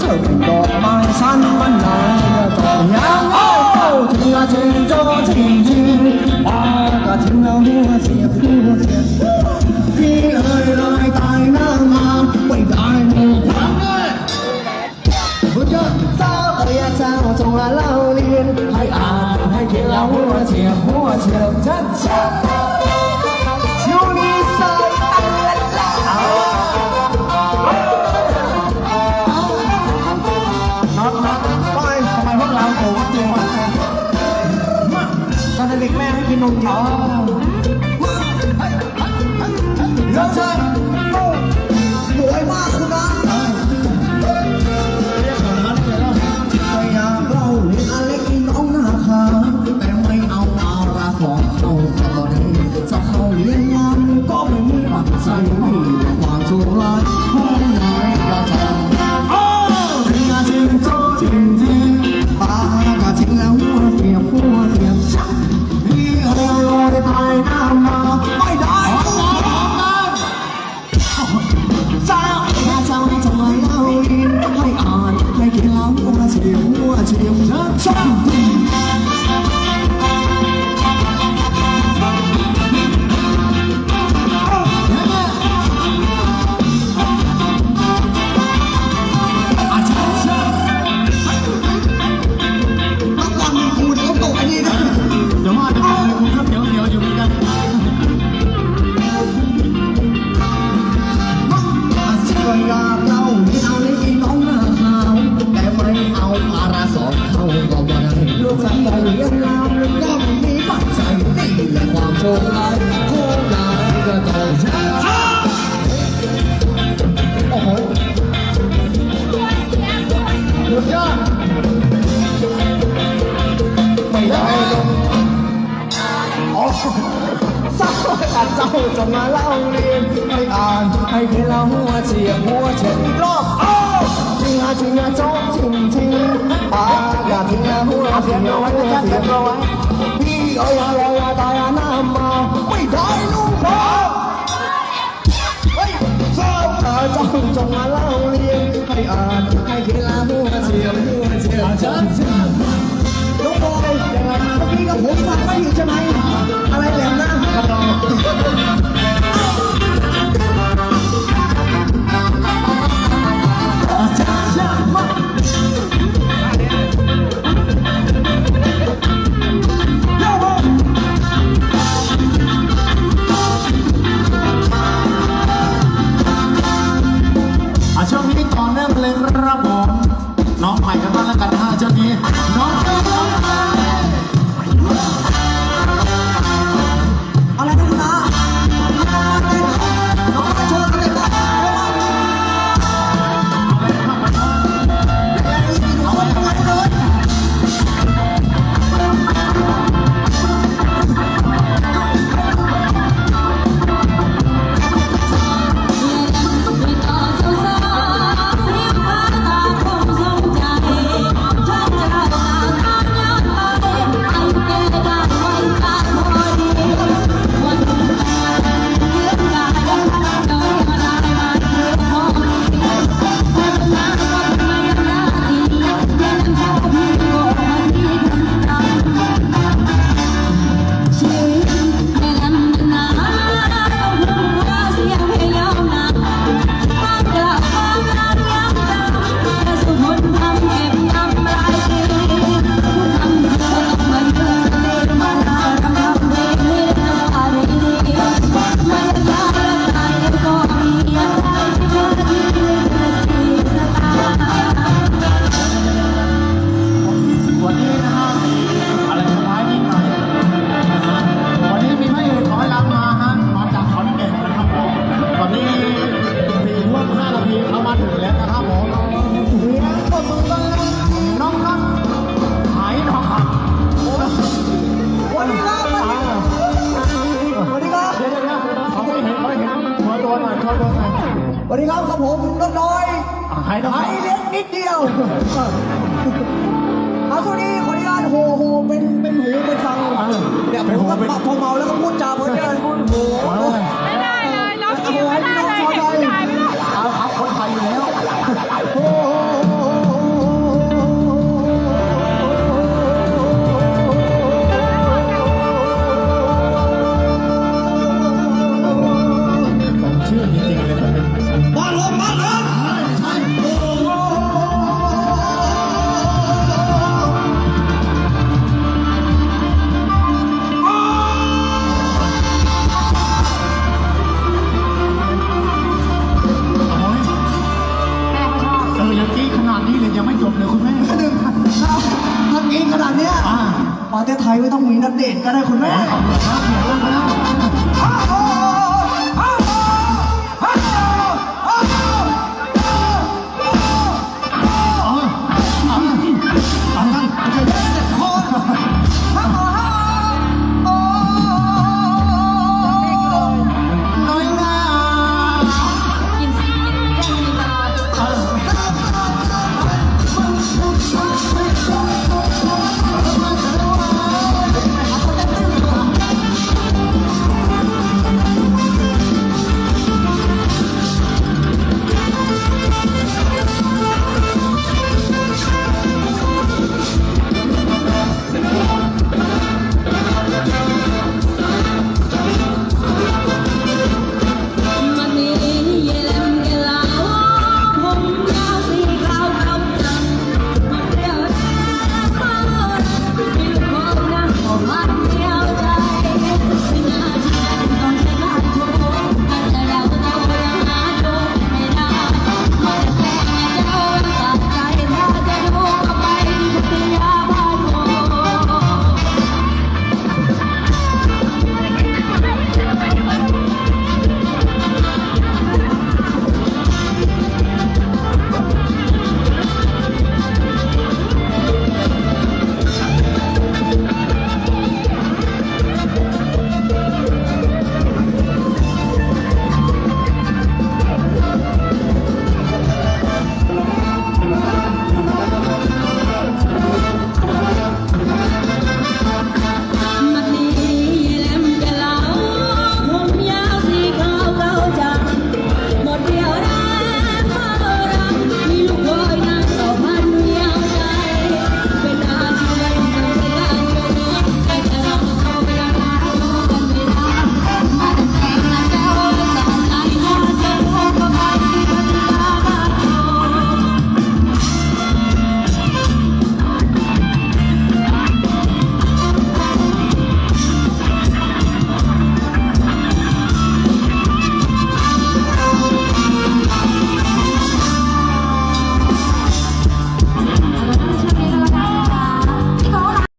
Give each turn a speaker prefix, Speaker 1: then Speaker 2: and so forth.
Speaker 1: trời đỏ mai san ban này tỏ nhang ô thiên nga trên cho chim chim ba cả thiên nga mua diệp mua diệp khi lời lời tài năng mà quay đại một tháng ơi vừa chân sao ơi sao trong là lao liên hay à hay thiên nga mua diệp chân chân ด็กแม่ให้กินนมเยอะ
Speaker 2: ตัดเจ้า
Speaker 1: จะมาเล่าเรียนไม่อ่านให้เพียงหัวเฉียงหัวเฉียงรอบอ้าวทิ้งอาทิ้งอาจบทิ้งทิ้งปากอย่าทิ้งอาหัวเฉียงเอาไว้เฉียงเอาไว้ โอ้ยโอ้งมาเล่าเรียนให้อ่านให้เวลาหัวเชียวหัวเชียวจ้าจังน้องบอยยังไงเมื่อกี้กับผมฟังไม่อยู่ใช่ไหมอะไรแบ
Speaker 2: บนั้น น้อง
Speaker 3: ใหม่กันบ้าแล้วกั
Speaker 2: น แล้วครับผม
Speaker 1: นกน้อย
Speaker 2: หาย
Speaker 1: เล็กนิดเดียวเอาสวัสดีขออนุญาตโหโหเป็นเป็นหูเป็นฟังเนี่ยผมก็พอเมาแล้วก็พูดจาเพ้
Speaker 4: อ ปรไทยไม่ต้องมีนัดเดทก็ได้คุณแม่